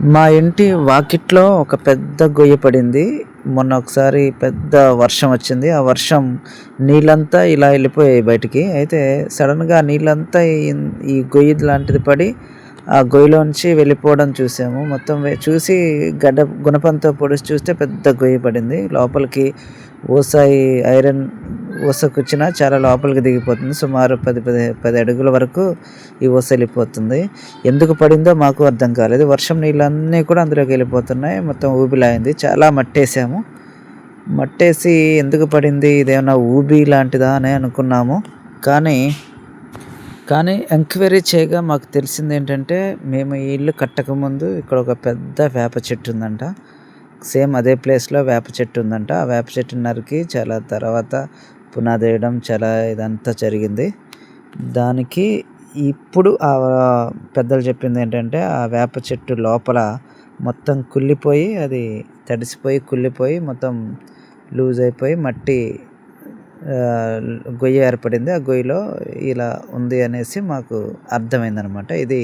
మా ఇంటి వాకిట్లో ఒక పెద్ద గొయ్య పడింది. మొన్న ఒకసారి పెద్ద వర్షం వచ్చింది. ఆ వర్షం నీళ్ళంతా ఇలా వెళ్ళిపోయాయి బయటికి. అయితే సడన్గా నీళ్ళంతా ఈ- గొయ్యి లాంటిది పడి ఆ గొయ్యిలోంచి వెళ్ళిపోవడం చూసాము. మొత్తం చూసి గడ్డ గుణపంతో పొడిచి చూస్తే పెద్ద గొయ్యి పడింది. లోపలికి ఓసాయి ఐరన్ ఊసకొచ్చిన చాలా లోపలికి దిగిపోతుంది. సుమారు పది పది పది అడుగుల వరకు ఈ ఊస వెళ్ళిపోతుంది. ఎందుకు పడిందో మాకు అర్థం కాలేదు. వర్షం నీళ్ళన్నీ కూడా అందులోకి వెళ్ళిపోతున్నాయి. మొత్తం ఊబిలాయింది. చాలా మట్టేసాము. మట్టేసి ఎందుకు పడింది? ఇదేమన్నా ఊబి లాంటిదా అని అనుకున్నాము. కానీ కానీ ఎంక్వైరీ చేయగా మాకు తెలిసింది ఏంటంటే మేము ఈ ఇల్లు కట్టకముందు ఇక్కడ ఒక పెద్ద వేప చెట్టు ఉందంట. సేమ్ అదే ప్లేస్లో వేప చెట్టు ఉందంట. ఆ వేప చెట్టు నరికి చాలా తర్వాత పునాది వేయడం చాలా ఇదంతా జరిగింది. దానికి ఇప్పుడు ఆ పెద్దలు చెప్పింది ఏంటంటే ఆ వేప చెట్టు లోపల మొత్తం కుళ్ళిపోయి అది తడిసిపోయి కుళ్ళిపోయి మొత్తం లూజ్ అయిపోయి మట్టి గొయ్యి ఏర్పడింది. ఆ గొయ్యిలో ఇలా ఉంది అనేసి మాకు అర్థమైందనమాట. ఇది